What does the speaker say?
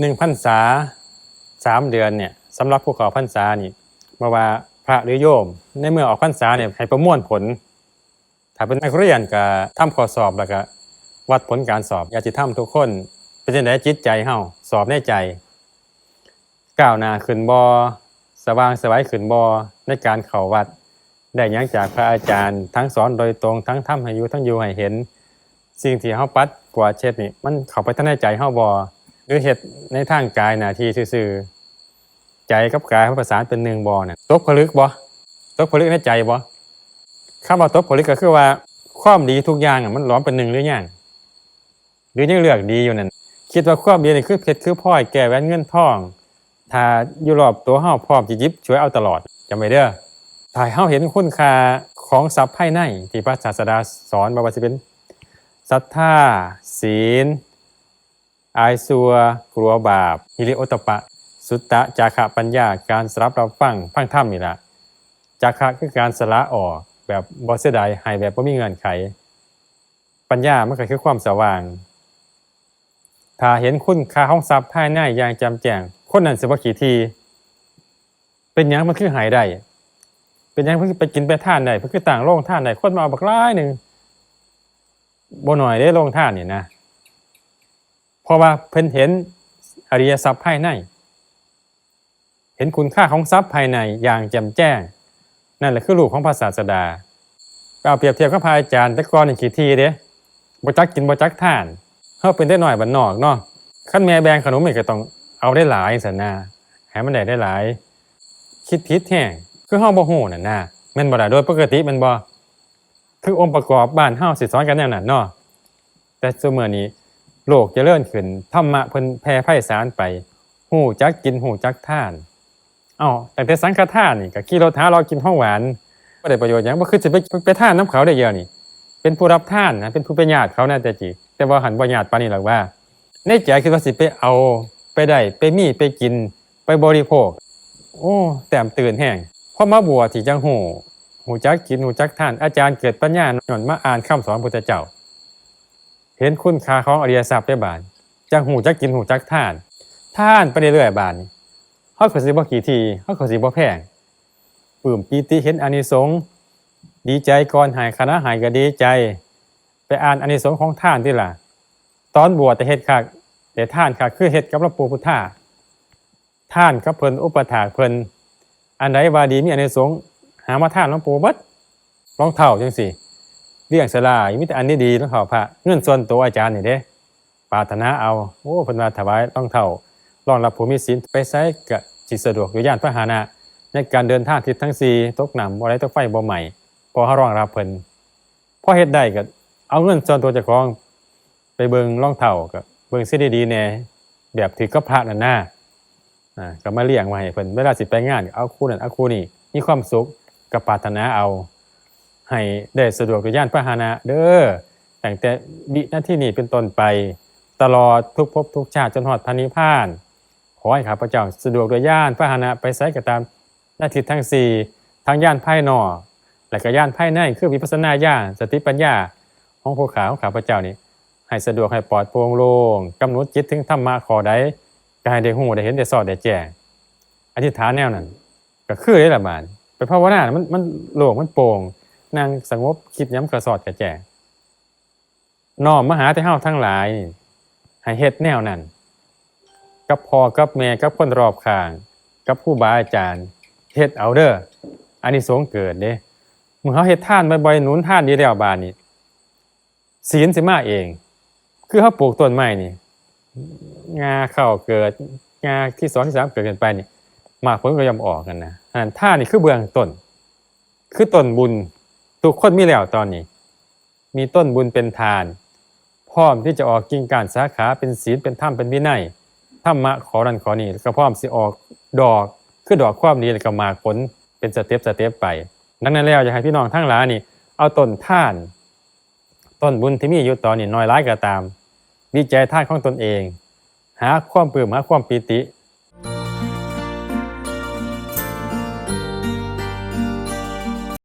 หนึ่งพรรษาสามเดือนเนี่ยสำหรับผู้ขอพรรษานี่มาว่าพระหรือโยม ในเมื่อออกพรรษาเนี่ยให้ประมวลผล ถ้าเป็นนักเรียนก็ทำข้อสอบแล้วก็วัดผลการสอบอยากจะทำทุกคนเป็นจังไดจิตใจเฮาสอบในใจก้าวหน้าขึ้นบอสว่างสวัยขึ้นบอในการเข้าวัด ได้ยังจากพระอาจารย์ ทั้งสอนโดยตรงทั้งทำให้อยู่ทั้งอยู่ให้เห็น สิ่งที่เฮาปัดกว่าดเช็ดนี่มันเข้าไปทั้งในใจเฮาบ่ หรือเฮ็ดในทางกายนาทีซื่อๆใจกับกายมันประสานเป็นหนึ่งบ่น่ะตกผลึกบ่ตกผลึกในใจบ่คำว่าตกผลึกก็คือว่าความดีทุกอย่างอะมันหลอมเป็นหนึ่งหรือยังหรือยังเลือกดีอยู่นั่นคิดว่าความดีนี่คือเพชรคือพลอยแก้แหวนเงินทอง ถ้าอยู่รอบตัวเฮาพร้อมจะยิบช่วยเอาตลอดจำไว้เด้อถ้าเฮาเห็นคุณค่าของทรัพย์ภายในที่พระศาสดาสอนบ่ว่าสิเป็นศรัทธาศีล อายซัว กลัวบาปฮิริโอตปะ สุตตะจาคะปัญญาการสลับเรับฟังฟังธรรมนี่ละจาคะคือการสละออกแบบบ่เสดายให้แบบบ่มีเงื่อนไข ปัญญามันก็คือความสว่าง ถ้าเห็นคุณค่าของทรัพย์ภายในอย่างจำแจงคนนั้นสิบ่ขี้ที เป็นยังมันคือหายได้เป็นยังเพิ่นคือไปกินไปท่านได้เพิ่นคือต่างโรงท่านได้คนมาเอาบักหลายหนึ่งบ่หน่อยได้ลงท่านนี่นะ ราะว่าเพิ่นเห็นอริยทรัพย์ภายใน เห็นคุณค่าของทรัพย์ภายในอย่างแจ่มแจ้ง นั่นแหละคือลูกของพระศาสดาเอาเปรียบเทียบกับพระอาจารย์แต่ก่อนนี่ขี้ทีเด้บจักกินบจักทานเฮาเป็นได้หน่อยบัดนอกเนาะคันแม่แบงขนมนี่ก็ต้องเอาได้หลายซั่นนะให้มันได้ได้หลาย คิดผิดแท้งคือเฮาบ่ฮู้นั่นนะแม่นบ่ล่ะโดยปกติแม่นบ่คือองค์ประกอบบ้านเฮาสิสอนกันแนวนั้นเนาะแต่ซุมื้อนี้ โลกจเจริญขึ้นธรรมะเพิ่นแผ่ไพศาลไปฮู้จักกินฮู้จักท่านอ้าตั้งแต่สังฆทานนี่ก็ขี่รถหาเรากินของหวานบ่ได้ประโยชน์หยังบ่คือสิไปไปท่านน้ำเขาได้เดียวนี่ เป็นผู้รับท่านนะเป็นผู้เป็นญาติเขาน่าแต่จิแต่ว่าหันบ่ญาติปานนี้หรอกว่าในใจคือว่าสิไปเอาไปได้ไปมีไปกินไปบริโภค โอ้แต้มตื่นแห้งพอมาบวชที่จังหูหูจักกินหูจักท่านอาจารย์เกิดปัญญาหย่อนมาอ่านคำสอนพุทธเจ้า เห็นคุณค่าของอริยทรัพย์ได้บานจังหูจักกินหูจักท่าน ท่านไปเรื่อยๆบานเฮาก็สิบ่กี่ทีเฮาก็สิบ่แพงปลื้มปีติเห็นอานิสงส์ดีใจก่อนหายคณะหายก็ดีใจ ไปอ่านอานิสงส์ของท่านที่ล่ะ ตอนบวชแต่เฮ็ดคักแต่ท่านคักคือเฮ็ดกับหลวงปู่พุทธาท่านกับเพิ่นอุปถาเพิ่นอันใดว่าดีมีอันในสงส์หามาท่านหลวงปู่เบัดรองเท้าจังซี่ เลี้ยงสลายมีแต่อันนี้ดีรองเท้าพระเงินส่วนตัวอาจารย์นี่เด้ปารถนาเอาโอ้เพิ่นว่าถวายรองเท้ารองรับผู้มีศีลไปใช้ก็สิตสะดวกอยู่ย่านพระหานะในการเดินทางทิศทั้งสี่ตกน้ำบ่ได้ตกไฟบ่ใหม่พอเฮารองรับเพิ่นพอเฮ็ดได้ก็เอาเงินส่วนตัวเจ้าของไปเบิ่งรองเท้าก็เบิ่งซิดีๆแน่แบบถือกับพระนั่นน่ะอ่าก็มาเลี้ยงมาให้เพิ่นเวลาสิไปงาน เอาคู่นั้นเอาคู่นี้มีความสุขกับปรารถนาเอา ให้ได้สะดวกด้วยย่านพาหนะเด้อแตั้งแต่วินาทีนี้เป็นต้นไป ตลอดทุกภพทุกชาติจนฮอดพันิพานขอให้ข้าพเจ้าสะดวกด้วยย่านพาหนะไปไสก็ตามหน้าที่ทั้งสี่ทั้งย่านภายนอกและก็ย่านภายในคือวิปัสสนาญาณสติปัญญาของผู้ขาของข้าพเจ้านี่ให้สะดวกให้ปลอดโปร่งโล่งกำหนดจิตถึงธรรมะขอใดกายได้หูได้เห็นได้สอดได้แจ้งอธิษฐานแนวนั้น ก็คือได้ละบาดไปภาวนาน่ะมันมันโล่งมันโปร่ง นั่งสงบคิดย้ำกระสอดกระแจน้อมมหาแต่เฮาทั้งหลายให้เฮ็ดแนวนั้น กับพ่อกับแม่กับคนรอบข้าง กับผู้บาอาจารย์เฮ็ดเอาเด้ออันนี้สงเกิดเด้เมื่อเฮาเฮ็ดท่านบ่อยๆหนุนท่านดีแล้วบาดนี้ศีลสิมาเอง คือเฮาปลูกต้นไม้นี่งาเข้าเกิดงาที่สองที่สามเกิดกันไปนี่มากผลก็ยอมออกกันนะอันท่านี่คือเบื้องต้น คือต้นบุญ ทุกคนมีแล้วตอนนี้ มีต้นบุญเป็นทาน พร้อมที่จะออกกิ่งกานสาขาเป็นศีลเป็นธรรมเป็นวินัยธรรมะขอรันขอนี่ก็พร้อมสิออกดอกคือดอกความดีแล้วก็มาผลเป็นสเต็ปสเต็ปไป ดังนั้นแล้วอยากให้พี่น้องทั้งหลายนี่ เอาต้นท่าน ต้นบุญที่มีอยู่ตอนนี้น้อยร้ายก็ตามวิจัยท่านของตนเอง หาความปลื้มหาความปีติ